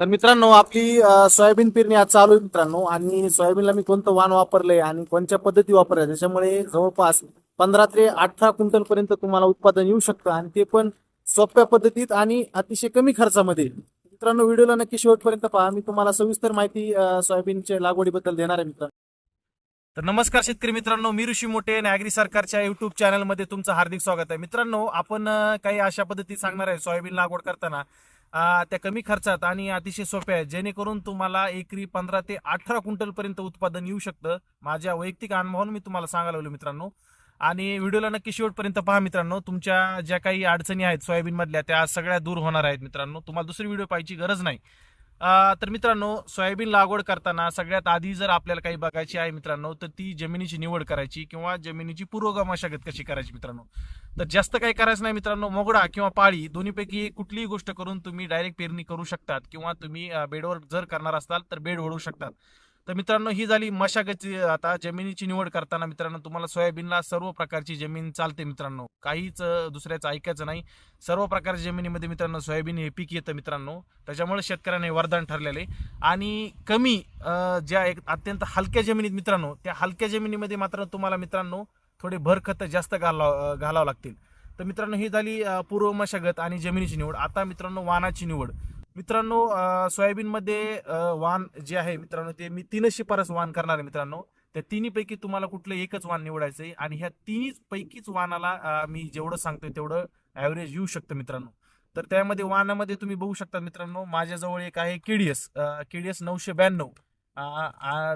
तर मित्रांनो आपली सोयाबीन पेरणी आज चालू आहे मित्रांनो. आणि सोयाबीनला मी कोणतं वाण वापरलंय आणि कोणत्या पद्धती वापरल्या त्याच्यामुळे जवळपास पंधरा ते अठरा क्विंटल पर्यंत तुम्हाला उत्पादन येऊ शकतं आणि ते पण सोप्या पद्धतीत आणि अतिशय कमी खर्चामध्ये. मित्रांनो व्हिडिओला नक्की शेवटपर्यंत पहा. मी तुम्हाला सविस्तर माहिती सोयाबीनच्या लागवडीबद्दल देणार आहे मित्रांनो. तर नमस्कार शेतकरी मित्रांनो मी ऋषी मोठे नागरी सरकारच्या युट्यूब चॅनलमध्ये तुमचं हार्दिक स्वागत आहे. मित्रांनो आपण काही अशा पद्धती सांगणार आहे सोयाबीन लागवड करताना. त्या कमी खर्चात आणि अतिशय सोप्या आहेत. जेणेकरून तुम्हाला एकरी पंधरा ते अठरा क्विंटल पर्यंत उत्पादन येऊ शकतं. माझ्या वैयक्तिक अनुभवानं मी तुम्हाला सांगायला लागलो मित्रांनो. आणि व्हिडिओला नक्की शेवटपर्यंत पहा मित्रांनो. तुमच्या ज्या काही अडचणी आहेत सोयाबीनमधल्या त्या सगळ्या दूर होणार आहेत मित्रांनो. तुम्हाला दुसरी व्हिडिओ पाहायची गरज नाही. तर मित्रांनो सोयाबीन लागवड करताना सगळ्यात आधी जर आपल्याला काही बघायची आहे मित्रांनो तर ती जमिनीची निवड करायची किंवा जमिनीची पूर्वगा मशागत कशी करायची मित्रांनो. तर जास्त काही करायचं नाही मित्रांनो मोगडा किंवा पाळी दोन्हीपैकी कुठलीही गोष्ट करून तुम्ही डायरेक्ट पेरणी करू शकतात किंवा तुम्ही बेडवर जर करणार असाल तर बेड ओढू शकतात. तर मित्रांनो ही झाली मशागतची आता जमिनीची निवड करताना मित्रांनो तुम्हाला सोयाबीनला सर्व प्रकारची जमीन चालते मित्रांनो. काहीच दुसऱ्याचं ऐकायचं नाही. सर्व प्रकारच्या जमिनीमध्ये मित्रांनो सोयाबीन हे पीक येतं मित्रांनो. त्याच्यामुळे शेतकऱ्यांना वरदान ठरलेलं आहे. आणि कमी ज्या एक अत्यंत हलक्या जमिनीत मित्रांनो त्या हलक्या जमिनीमध्ये मात्र तुम्हाला मित्रांनो थोडे भर खतं जास्त घालाव घालावं लागतील. तर मित्रांनो ही झाली पूर्व मशागत आणि जमिनीची निवड. आता मित्रांनो वाहनाची निवड. मित्रांनो सोयाबीनमध्ये वाण जे आहे मित्रांनो ते मी तीनच शिफारस वाण करणार आहे मित्रांनो. त्या तिन्हीपैकी तुम्हाला कुठलं एकच वाण निवडायचं आहे आणि ह्या तिन्ही पैकीच वाणाला मी जेवढं सांगतोय तेवढं ॲव्हरेज येऊ शकतं मित्रांनो. तर त्यामध्ये वाणामध्ये तुम्ही बघू शकता मित्रांनो माझ्याजवळ एक आहे केडीएस केडीएस नऊशे ब्याण्णव.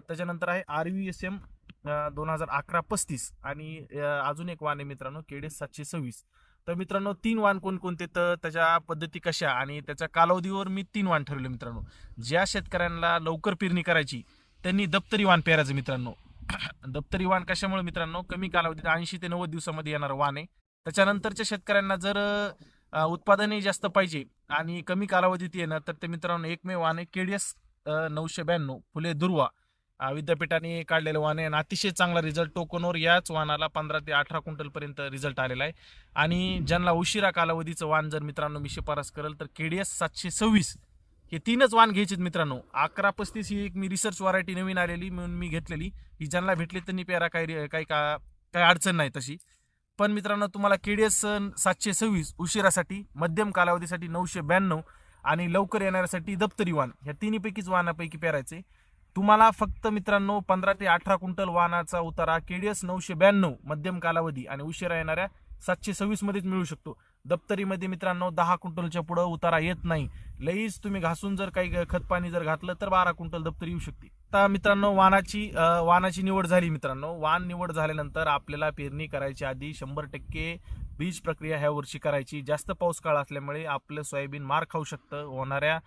त्याच्यानंतर आहे आर व्ही एस एम दोन हजार अकरा पस्तीस. आणि अजून एक वाण आहे मित्रांनो केडीएस सातशे सव्वीस. तर मित्रांनो तीन वाण कोणकोणते? तर त्याच्या पद्धती कशा? आणि त्याच्या कालावधीवर मी तीन वाण ठरवले मित्रांनो. ज्या शेतकऱ्यांना लवकर पेरणी करायची त्यांनी दप्तरी वाण पेरायचं मित्रांनो. दप्तरी वाण कशामुळे मित्रांनो? कमी कालावधीत ऐंशी ते नव्वद दिवसामध्ये येणारं वाण आहे. त्याच्यानंतरच्या शेतकऱ्यांना जर उत्पादनही जास्त पाहिजे आणि कमी कालावधीत येणं तर ते मित्रांनो एकमेव वाण आहे. केडीएस नऊशे ब्याण्णव फुले दुर्वा. विद्यापीठाने काढलेलं वाहन आहे आणि अतिशय चांगला रिझल्ट टोकनवर याच वाहनाला पंधरा ते अठरा क्विंटलपर्यंत रिझल्ट आलेला आहे. आणि ज्यांना उशिरा कालावधीचं वाण जर मित्रांनो मी शिफारस करेल तर के डी एस सातशे सव्वीस हे तीनच वाहन घ्यायचेत मित्रांनो. अकरा पस्तीस ही एक मी रिसर्च व्हरायटी नवीन आलेली म्हणून मी घेतलेली. ही ज्यांना भेटली त्यांनी पेरा काही काही का काही अडचण नाही तशी. पण मित्रांनो तुम्हाला के डी एस सातशे सव्वीस उशिरासाठी मध्यम कालावधीसाठी नऊशे ब्याण्णव आणि लवकर येणाऱ्यासाठी दप्तरी वाण ह्या तिन्हीपैकीच वाहनापैकी पेरायचे तुम्हाला फक्त मित्रांनो पंधरा ते अठरा क्विंटल वाहनाचा उतारा केडीएस नऊशे ब्याण्णव मध्यम कालावधी आणि उशिरा येणाऱ्या सातशे सव्वीस मध्येच मिळू शकतो. दप्तरीमध्ये मित्रांनो दहा क्विंटलच्या पुढं उतारा येत नाही. लईच तुम्ही घासून जर काही खत पाणी जर घातलं तर बारा क्विंटल दप्तरी येऊ शकते. आता मित्रांनो वाहनाची वाहनाची निवड झाली मित्रांनो. वाहन निवड झाल्यानंतर आपल्याला पेरणी करायची आधी शंभर टक्के बीज प्रक्रिया ह्या वर्षी करायची. जास्त पाऊस काळ असल्यामुळे आपलं सोयाबीन मार खाऊ शकतं. होणाऱ्या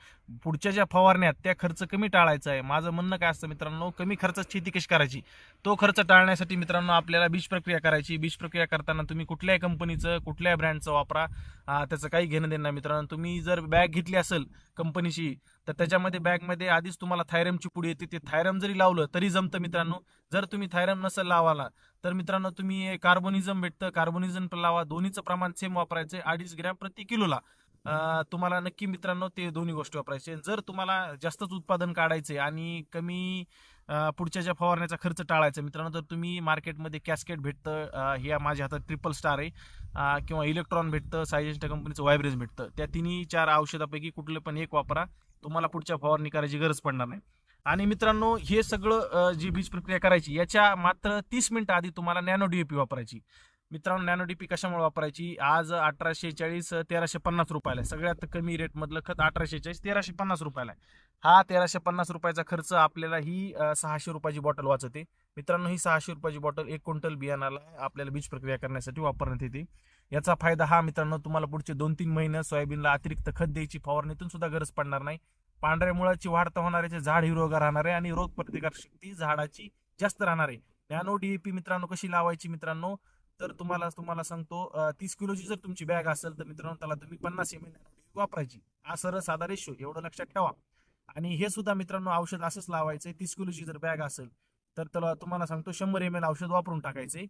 पुढच्या ज्या फवारण्यात त्या खर्च कमी टाळायचा आहे. माझं म्हणणं काय असतं मित्रांनो कमी खर्चात शेती कशी करायची? तो खर्च टाळण्यासाठी मित्रांनो आपल्याला बीज प्रक्रिया करायची. बीज प्रक्रिया करताना तुम्ही कुठल्याही कंपनीचं कुठल्याही ब्रँडचं वापरा. त्याचं काही घेणं देणं नाही मित्रांनो. तुम्ही जर बॅग घेतली असेल कंपनीची तर त्याच्यामध्ये बॅगमध्ये आधीच तुम्हाला थायरमची पुडी येते. ते थायरम जरी लावलं तरी जमतं मित्रांनो. जर तुम्ही थायरम नसेल लावाला तर मित्रांनो तुम्ही कार्बोनिझम भेटतं. कार्बोनिझम लावा. दोन्हीचं प्रमाण सेम वापरायचं. अडीच ग्रॅम प्रति किलोला तुम्हाला नक्की मित्रांनो ते दोन्ही गोष्टी वापरायचे. जर तुम्हाला जास्तच उत्पादन काढायचे आणि कमी पुढच्या ज्या फवारण्याचा खर्च टाळायचा मित्रांनो तर तुम्ही मार्केटमध्ये कॅस्केट भेटतं हे माझ्या हातात ट्रिपल स्टार आहे. किंवा इलेक्ट्रॉन भेटतं सायजेस्टा कंपनीचं व्हायब्रेज भेटतं. त्या तिन्ही चार औषधापैकी कुठलं पण एक वापरा. तुम्हाला पुढच्या फवारणी करायची गरज पडणार नाही. आणि मित्रांनो हे सगळं जी बीज प्रक्रिया करायची याच्या मात्र तीस मिनिटं आधी तुम्हाला नॅनो डीएपी वापरायची. मित्रांनो नॅनो डीपी कशामुळे वापरायची? आज अठराशे चाळीस तेराशे पन्नास रुपयाला आहे. सगळ्यात कमी रेटमधलं खत अठराशे चाळीस तेराशे पन्नास रुपयाला आहे. हा तेराशे पन्नास रुपयाचा खर्च आपल्याला ही सहाशे रुपयाची बॉटल वाचते मित्रांनो ही सहाशे रुपयाची बॉटल एक क्विंटल बियाणाला आपल्याला बीज प्रक्रिया करण्यासाठी वापरण्यात येते. याचा फायदा हा मित्रांनो तुम्हाला पुढचे दोन तीन महिने सोयाबीनला अतिरिक्त खत द्यायची फवारणीतून सुद्धा गरज पडणार नाही. पांढऱ्या मुळाची वाढता होणाऱ्याचे झाड हिरोगा राहणार आहे आणि रोग प्रतिकार शक्ती झाडाची जास्त राहणार आहे. नॅनो डीएपी मित्रांनो कशी लावायची मित्रांनो? तर तुम्हाला तुम्हाला सांगतो तीस किलोची जर तुमची बॅग असेल तर मित्रांनो त्याला तुम्ही पन्नास एम एल वापरायची. हा सरळ साधा रेशो एवढं लक्षात ठेवा. आणि हे सुद्धा मित्रांनो औषध असंच लावायचं तीस किलोची जर बॅग असेल तर त्याला तुम्हाला सांगतो शंभर एम एल औषध वापरून टाकायचे.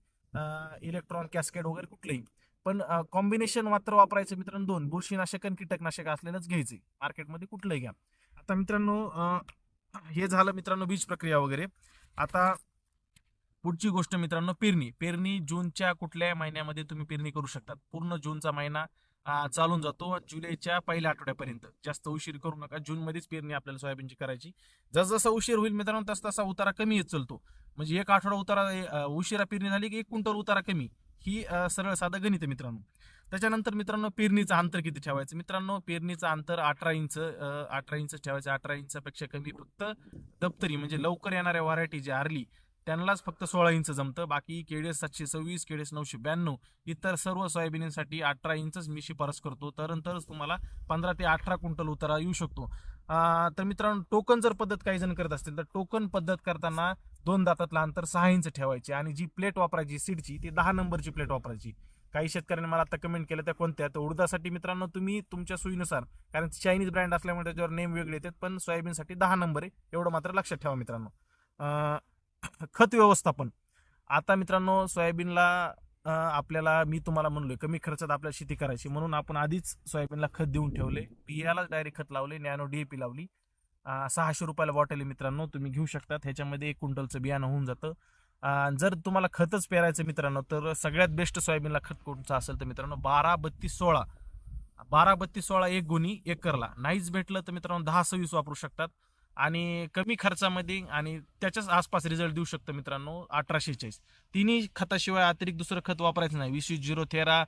इलेक्ट्रॉन कॅस्केट वगैरे कुठलंही. पण कॉम्बिनेशन मात्र वापरायचं मित्रांनो दोन. बुरशीनाशक आणि कीटकनाशक असलेलंच घ्यायचे. मार्केटमध्ये कुठलंही घ्या. आता मित्रांनो हे झालं मित्रांनो बीज प्रक्रिया वगैरे. आता पुढची गोष्ट मित्रांनो पेरणी. पेरणी जूनच्या कुठल्या महिन्यामध्ये तुम्ही पेरणी करू शकतात? पूर्ण जूनचा महिना चालून जातो जुलैच्या पहिल्या आठवड्यापर्यंत. जास्त उशीर करू नका. जूनमध्येच पेरणी आपल्याला सोयाबीनची करायची. जसजसा उशीर होईल मित्रांनो तस तसा उतारा कमी येत चालतो. म्हणजे एक आठवडा उतारा उशिरा पेरणी झाली की एक क्विंटल उतारा कमी? ही सरळ साधं गणित आहे मित्रांनो. त्याच्यानंतर मित्रांनो पेरणीचं अंतर किती ठेवायचं? मित्रांनो पेरणीचं अंतर अठरा इंच अठरा इंच ठेवायचं. अठरा इंचापेक्षा कमी फक्त दप्तरी म्हणजे लवकर येणाऱ्या व्हरायटी जी आरली त्यांनाच फक्त सोळा इंच जमतं. बाकी केडीएस सातशे सव्वीस केडीएस नऊशे ब्याण्णव इतर सर्व सोयाबीनसाठी अठरा इंचच मी शिफारस करतो. तरच तुम्हाला पंधरा ते अठरा क्विंटल उतारा येऊ शकतो. तर मित्रांनो टोकन जर पद्धत काही जण करत असतील तर टोकन पद्धत करताना दोन दातातलं अंतर सहा इंच ठेवायचे आणि जी प्लेट वापरायची सीडची ती दहा नंबरची प्लेट वापरायची. काही शेतकऱ्यांनी मला आता कमेंट केलं त्या कोणत्या? तर उडदासाठी मित्रांनो तुम्ही तुमच्या सोयीनुसार कारण चायनीज ब्रँड असल्यामुळे त्याच्यावर नेम वेगळे येतात पण सोयाबीनसाठी दहा नंबर आहे एवढं मात्र लक्षात ठेवा मित्रांनो. खत व्यवस्थापन. आता मित्रांनो सोयाबीनला आपल्याला मी तुम्हाला म्हणलोय कमी खर्चात आपल्याला शेती करायची म्हणून आपण आधीच सोयाबीनला खत देऊन ठेवले. बियाला डायरेक्ट खत लावले नॅनो डीएपी लावली. सहाशे रुपयाला बॉटल आहे मित्रांनो तुम्ही घेऊ शकता. ह्याच्यामध्ये एक क्विंटलचं बियाणं होऊन जातं. जर तुम्हाला खतच पेरायचं मित्रांनो तर सगळ्यात बेस्ट सोयाबीनला खत कोणचं असेल तर मित्रांनो बारा बत्तीस सोळा. बारा बत्तीस सोळा एक गुणी एकरला. नाहीच भेटलं तर मित्रांनो दहा सव्वीस वापरू शकतात. आणि कमी खर्चामध्ये आणि त्याच्याच आसपास रिझल्ट देऊ शकतं मित्रांनो अठराशे चाळीस तिन्ही खताशिवाय अतिरिक्त दुसरं खत वापरायचं नाही. वीस वीस झिरो तेरा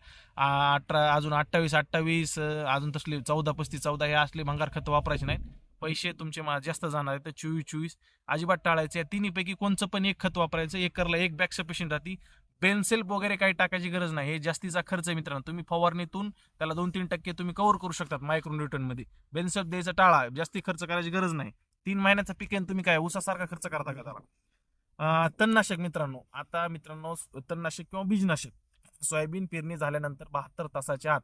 अठरा अजून अठ्ठावीस अठ्ठावीस अजून तसले चौदा पस्तीस चौदा हे असले भंगार खतं वापरायचे नाहीत. पैसे तुमचे मा- जास्त जाणार आहेत. तर चोवीस चोवीस अजिबात टाळायचे. या तिन्हीपैकी कोणचं पण एक खत वापरायचं एकरला एक बॅग सफिशियंट राहते. पेन्सिल वगैरे काही टाकायची गरज नाही. हे जास्तीचा खर्च आहे मित्रांनो. तुम्ही फवारणीतून त्याला दोन तीन टक्के तुम्ही कव्हर करू शकतात मायक्रो न्यूटनमध्ये बेनसेल्फ द्यायचा टाळा. जास्ती खर्च करायची गरज नाही. तीन महिन्याचा पीक आहे तुम्ही काय उसासारखा खर्च करता का त्याला? तणनाशक मित्रांनो आता मित्रांनो तणनाशक किंवा बीजनाशक सोयाबीन पेरणी झाल्यानंतर बहात्तर तासाच्या आत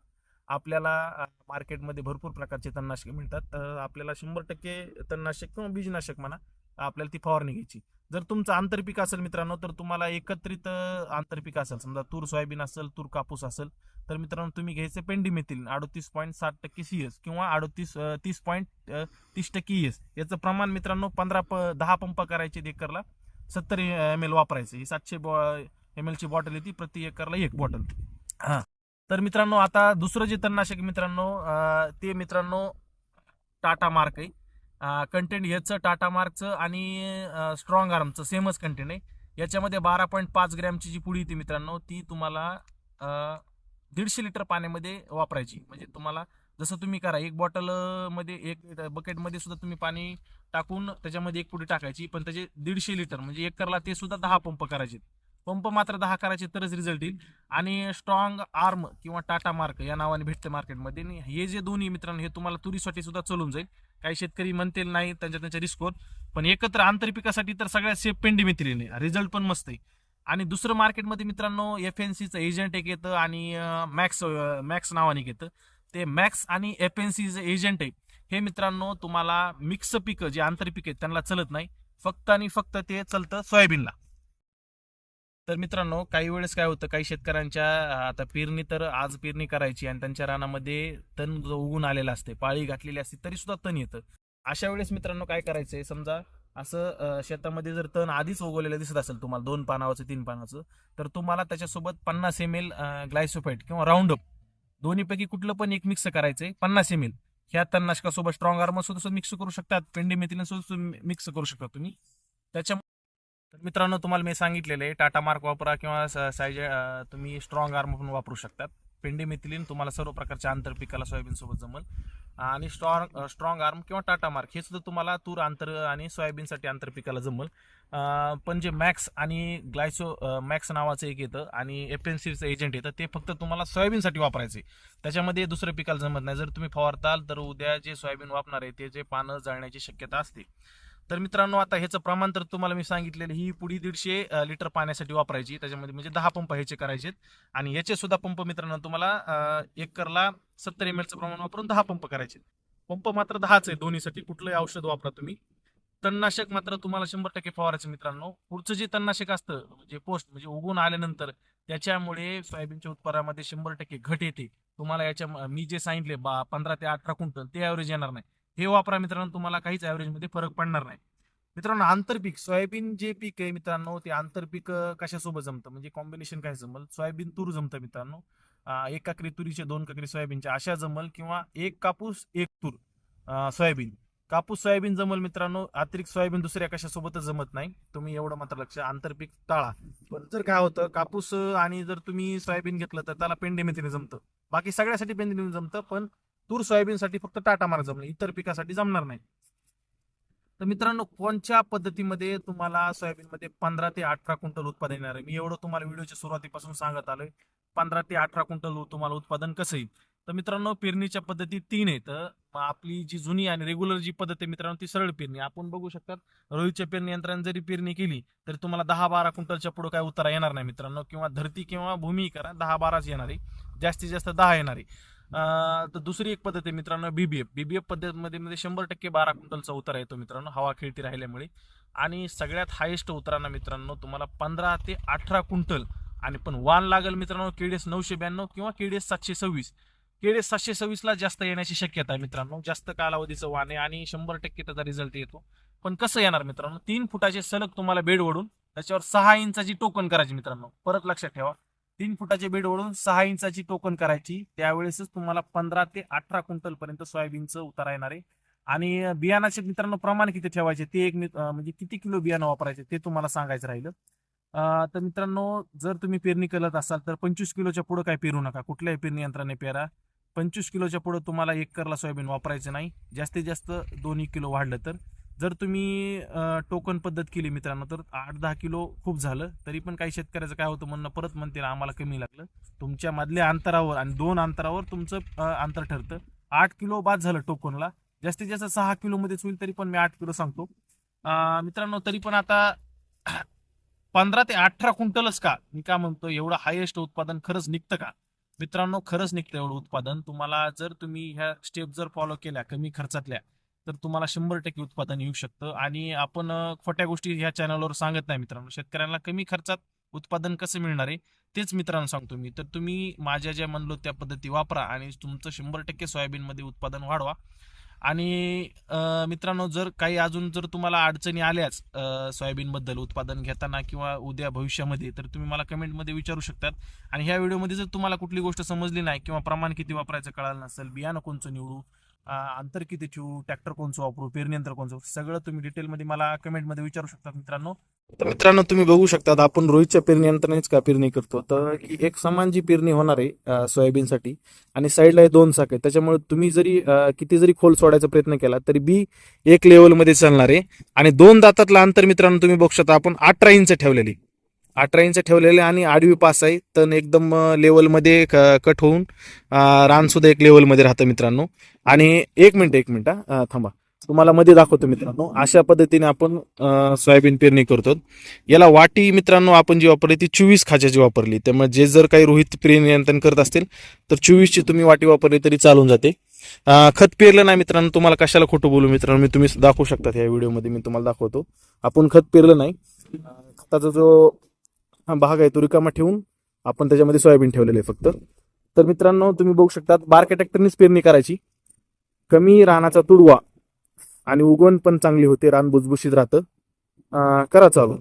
आपल्याला मार्केटमध्ये भरपूर प्रकारचे तणनाशके मिळतात. तर आपल्याला शंभर टक्के तणनाशक किंवा बीजनाशक म्हणा आपल्याला ती फवारणी घ्यायची. जर तुमचं आंतरपीक असेल मित्रांनो तर तुम्हाला एकत्रित आंतरपीक असेल. समजा तूर सोयाबीन असेल तूर कापूस असेल तर मित्रांनो तुम्ही घ्यायचे पेंडीमेथिल अडतीस पॉईंट साठ टक्के सी एस किंवा अडतीस तीस पॉईंट तीस टक्के एस याचं प्रमाण मित्रांनो पंधरा प दहा पंप करायचे एकरला. सत्तर एम एल वापरायचे. ही सातशे एम एलची बॉटल येते प्रति एकरला एक बॉटल. हा. तर मित्रांनो आता दुसरं जे तणनाशक मित्रांनो ते मित्रांनो टाटा मार्क आहे. कंटेंट ह्याचं टाटा मार्कचं आणि स्ट्रॉंग आर्मचं सेमच कंटेंट आहे. याच्यामध्ये बारा पॉईंट पाच ग्रॅमची जी पुडी येते मित्रांनो ती तुम्हाला दीडशे लिटर पाण्यामध्ये वापरायची. म्हणजे तुम्हाला जसं तुम्ही करा एक बॉटलमध्ये एक बकेटमध्ये सुद्धा तुम्ही पाणी टाकून त्याच्यामध्ये एक पुडी टाकायची पण त्याचे दीडशे लिटर म्हणजे एकरला ते सुद्धा दहा पंप करायचे. पंप मात्र दहा करायचे तरच रिझल्ट येईल. आणि स्ट्रॉंग आर्म किंवा टाटा मार्क या नावाने भेटते मार्केटमध्ये हे जे दोन्ही मित्रांनो हे तुम्हाला तुरीसाठी सुद्धा चलून जाईल. काही शेतकरी म्हणतील नाही त्यांच्या त्यांच्या रिस्कवर पण एकत्र आंतरपिकासाठी तर सगळ्यात सेफ पेंडी मित्रीने. रिझल्ट पण मस्त आहे. आणि दुसरं मार्केटमध्ये मित्रांनो एफ एन सीचं एजंट एक येतं आणि मॅक्स मॅक्स नावाने एक येतं. ते मॅक्स आणि एफ एन सीचं एजंट आहे. हे मित्रांनो तुम्हाला मिक्स पिकं जे आंतरपिक आहेत त्यांना चलत नाही. फक्त आणि फक्त ते चलतं सोयाबीनला. तर मित्रांनो काही वेळेस काय होतं काही शेतकऱ्यांच्या आता पेरणी तर आज पेरणी करायची आणि त्यांच्या रानामध्ये तण जो उगून आलेलं असते पाळी घातलेली असते तरी सुद्धा तण येतं. अशा वेळेस मित्रांनो काय करायचंय समजा असं शेतामध्ये जर तण आधीच उगवलेलं दिसत असेल तुम्हाला दोन पानावरचं तीन पानाचं तर तुम्हाला त्याच्यासोबत पन्नास एम एल ग्लायसोफाईट किंवा राऊंड अप दोन्हीपैकी कुठलं पण एक मिक्स करायचंय पन्नास एम एल ह्या तणनाशकासोबत स्ट्रॉंग आर्म सुद्धा मिक्स करू शकतात पेंडीमेथिलिन सुद्धा मिक्स करू शकता तुम्ही. त्याच्या तर मित्रांनो तुम्हाला मी सांगितलेलं आहे टाटा मार्क वापरा किंवा स- सायज तुम्ही स्ट्रॉंग आर्म पण वापरू शकतात. पेंडीमेथिलिन तुम्हाला सर्व प्रकारच्या आंतरपिकाला सोयाबीनसोबत जमल. आणि स्ट्रॉंग स्ट्रॉंग आर्म किंवा टाटा मार्क हे सुद्धा तुम्हाला तूर आंतर आणि सोयाबीनसाठी आंतरपिकाला जमल. पण जे मॅक्स आणि ग्लायसो मॅक्स नावाचं एक येतं आणि एफएनसीचं एजंट येतं ते फक्त तुम्हाला सोयाबीनसाठी वापरायचे. त्याच्यामध्ये दुसरं पिकाला जमत नाही. जर तुम्ही फवारताल तर उद्या जे सोयाबीन वापरणार आहे ते जे पानं जळण्याची शक्यता असते. तर मित्रांनो आता ह्याचं प्रमाण तर तुम्हाला मी सांगितलेलं ही पुढी दीडशे लिटर पाण्यासाठी वापरायची. त्याच्यामध्ये म्हणजे दहा पंप ह्याचे करायचे आणि याचे सुद्धा पंप मित्रांनो तुम्हाला एकरला सत्तर एम एलचं प्रमाण वापरून दहा पंप करायचे पंप मात्र दहाच आहे दोन्हीसाठी कुठलंही औषध वापरा तुम्ही. तणनाशक मात्र तुम्हाला शंभर टक्के फवारायचं मित्रांनो. पुढचं जे तणनाशक असतं म्हणजे पोस्ट म्हणजे उगून आल्यानंतर त्याच्यामुळे सोयाबीनच्या उत्पादनामध्ये शंभर टक्के घट येते. तुम्हाला याच्या मी जे सांगितले बा पंधरा ते अठरा क्विंटल ते ॲव्हरेज येणार नाही. हे वापरा मित्रांनो तुम्हाला काहीच ॲव्हरेजमध्ये फरक पडणार नाही. मित्रांनो आंतरपीक सोयाबीन जे पीक आहे मित्रांनो ते आंतरपीक कशासोबत जमतं? म्हणजे कॉम्बिनेशन काय जमल? सोयाबीन तूर जमतं मित्रांनो. एक काकरी तुरीचे दोन काकरी सोयाबीनच्या अशा जमल किंवा एक कापूस एक तूर सोयाबीन. कापूस सोयाबीन जमल मित्रांनो अतिरिक्त सोयाबीन दुसऱ्या कशासोबतच जमत नाही. तुम्ही एवढं मात्र लक्ष आंतरपीक टाळा. पण जर काय होतं कापूस आणि जर तुम्ही सोयाबीन घेतलं तर त्याला पेंडेमेथीने जमतं. बाकी सगळ्यासाठी पेंडे जमतं पण तूर सोयाबीनसाठी फक्त टाटा मार्ग जमलं म्हणजे इतर पिकासाठी जमणार नाही. तर मित्रांनो कोणत्या पद्धतीमध्ये तुम्हाला सोयाबीनमध्ये पंधरा ते अठरा क्विंटल उत्पादन येणार आहे? मी एवढं तुम्हाला व्हिडिओच्या सुरुवातीपासून सांगत आलोय. पंधरा ते अठरा क्विंटल तुम्हाला उत्पादन कसं येईल? तर मित्रांनो पेरणीच्या पद्धती तीन आहेत. आपली जी जुनी आणि रेग्युलर जी पद्धत आहे मित्रांनो ती सरळ पेरणी. आपण बघू शकतात रोहितच्या पेरणी यंत्राने जरी पेरणी केली तरी तुम्हाला दहा बारा क्विंटलच्या पुढे काय उतारा येणार नाही मित्रांनो. किंवा धरती किंवा भूमी करा दहा बाराच येणार आहे. जास्तीत जास्त दहा येणार आहे. तर दुसरी एक पद्धत आहे मित्रांनो बीबीएफ बीबीएफ पद्धतीमध्ये मध्ये शंभर टक्के बारा क्विंटलचा उतारा येतो मित्रांनो हवा खेळती राहिल्यामुळे. आणि सगळ्यात हायेस्ट उताराना मित्रांनो तुम्हाला पंधरा ते अठरा क्विंटल आणि पण वान लागेल मित्रांनो केडीएस नऊशे ब्याण्णव किंवा केडीएस सातशे सव्वीस. केडीएस सातशे सव्वीसला जास्त येण्याची शक्यता आहे मित्रांनो जास्त कालावधीचं वाण आहे आणि शंभर टक्के त्याचा रिझल्ट येतो. पण कसं येणार मित्रांनो तीन फुटाचे सलग तुम्हाला बेड ओढून त्याच्यावर सहा इंचाची टोकन करायची मित्रांनो परत लक्षात ठेवा. तीन फुटाचे बेड ओढून सहा इंचाची टोकन करायची. त्यावेळेसच तुम्हाला पंधरा ते अठरा क्विंटल पर्यंत सोयाबीनचं उतारा येणार आहे. आणि बियाणाचे मित्रांनो प्रमाण किती ठेवायचे? ते एक म्हणजे किती किलो बियाणं वापरायचे ते तुम्हाला सांगायचं राहिलं. तर मित्रांनो जर तुम्ही पेरणी करत असाल तर पंचवीस किलोच्या पुढे काय पेरू नका. कुठल्याही पेरणी यंत्राने पेरा. पंचवीस किलोच्या पुढे तुम्हाला एक करला सोयाबीन वापरायचं नाही. जास्तीत जास्त दोन्ही किलो वाढलं तर. जर तुम्ही टोकन पद्धत केली मित्रांनो तर आठ दहा किलो खूप झालं तरी पण काही शेतकऱ्याचं काय होतं म्हणणं परत म्हणते आम्हाला कमी लागलं. तुमच्या मधल्या अंतरावर आणि दोन अंतरावर तुमचं अंतर ठरतं. आठ किलो बाद झालं टोकनला. जास्तीत जास्त सहा किलो मध्येच होईल तरी पण मी आठ किलो सांगतो. मित्रांनो तरी पण आता पंधरा ते अठरा क्विंटलच का? मी काय म्हणतो एवढं हायेस्ट उत्पादन खरंच निघतं का? मित्रांनो खरंच निघतं एवढं उत्पादन. तुम्हाला जर तुम्ही ह्या स्टेप जर फॉलो केल्या कमी खर्चातल्या तर तुम्हाला शंभर टक्के उत्पादन येऊ शकतं. आणि आपण खोट्या गोष्टी ह्या चॅनलवर सांगत नाही मित्रांनो. शेतकऱ्यांना कमी खर्चात उत्पादन कसं मिळणार आहे तेच मित्रांनो सांगतो मी. तर तुम्ही माझ्या ज्या म्हणलो त्या पद्धती वापरा आणि तुमचं शंभर टक्के सोयाबीनमध्ये उत्पादन वाढवा. आणि मित्रांनो जर काही अजून जर तुम्हाला अडचणी आल्याच सोयाबीनबद्दल उत्पादन घेताना किंवा उद्या भविष्यामध्ये तर तुम्ही मला कमेंटमध्ये विचारू शकतात. आणि ह्या व्हिडिओमध्ये जर तुम्हाला कुठली गोष्ट समजली नाही किंवा प्रमाण किती वापरायचं कळालं नसेल बियाणं कोणचं निवडू अंतर किती ठेवू? ट्रॅक्टर कोणचं वापरू? पेरणी यंत्र कोणचं सगळं तुम्ही डिटेलमध्ये मला कमेंटमध्ये विचारू शकता मित्रांनो. तर मित्रांनो तुम्ही बघू शकतात आपण रोहितच्या पेरणी यंत्रानेच का पेरणी करतो? तर एक समान जी पेरणी होणार आहे सोयाबीनसाठी आणि साईडला हे दोन चाक आहे त्याच्यामुळे तुम्ही जरी किती जरी खोल सोडायचा प्रयत्न केला तरी बी एक लेवलमध्ये चालणार आहे. आणि दोन दातातलं अंतर मित्रांनो तुम्ही बघू शकता आपण अठरा इंच ठेवलेली. अठरा इंच ठेवलेले आणि आडवी पास आहे. तर एकदम लेवलमध्ये क- कट होऊन रानसुद्धा एक लेवलमध्ये राहतं मित्रांनो. आणि एक मिनटं एक मिनटं थांबा. तुम्हाला मध्ये दाखवतो मित्रांनो. अशा पद्धतीने आपण सोयाबीन पेरणी करतो. याला वाटी मित्रांनो आपण जी वापरली ती चोवीस खाच्याची वापरली. त्यामुळे जे जर काही रोहित पेरणी नियंत्रण करत असतील तर चोवीसची तुम्ही वाटी वापरली तरी चालून जाते. खत पेरलं नाही मित्रांनो तुम्हाला कशाला खोटं बोलू मित्रांनो? मी तुम्ही दाखवू शकतात या व्हिडिओमध्ये मी तुम्हाला दाखवतो. आपण खत पेरलं नाही. खताचा जो हा भाग आहे तो रिकामा ठेवून आपण त्याच्यामध्ये सोयाबीन ठेवलेलं आहे फक्त. तर मित्रांनो तुम्ही बघू शकतात बारक्या ट्रॅक्टरनीच पेरणी करायची. कमी रानाचा तुडवा आणि उगवण पण चांगली होते रान भुसभुशीत राहतं. करा चालू.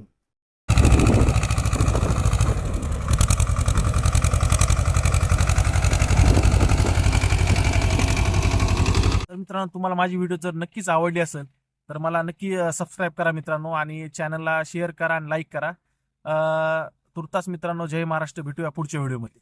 तर मित्रांनो तुम्हाला माझी व्हिडिओ जर नक्कीच आवडली असेल तर मला नक्की सबस्क्राईब करा मित्रांनो आणि चॅनलला शेअर करा आणि लाईक करा. तुर्तास मित्रांनो जय महाराष्ट्र. भेटूया पुढच्या व्हिडिओमध्ये.